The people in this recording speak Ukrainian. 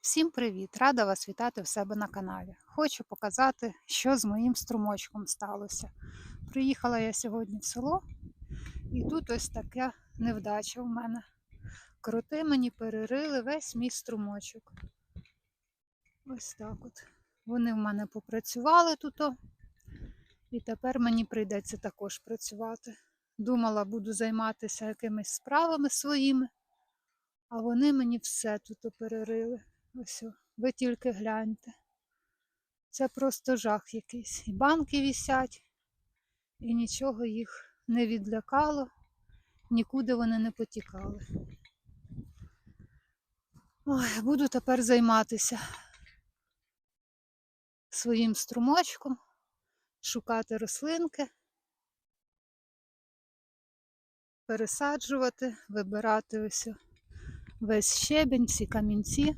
Всім привіт! Рада вас вітати в себе на каналі. Хочу показати, що з моїм струмочком сталося. Приїхала я сьогодні в село, і тут ось така невдача у мене. Кроти мені перерили весь мій струмочок. Ось так от. Вони в мене попрацювали тут, і тепер мені прийдеться також працювати. Думала, буду займатися якимись справами своїми, а вони мені все тут перерили. Ось, ви тільки гляньте. Це просто жах якийсь. І банки вісять, і нічого їх не відлякало, нікуди вони не потікали. Ой, буду тепер займатися своїм струмочком, шукати рослинки, пересаджувати, вибирати ось весь щебінь, всі камінці.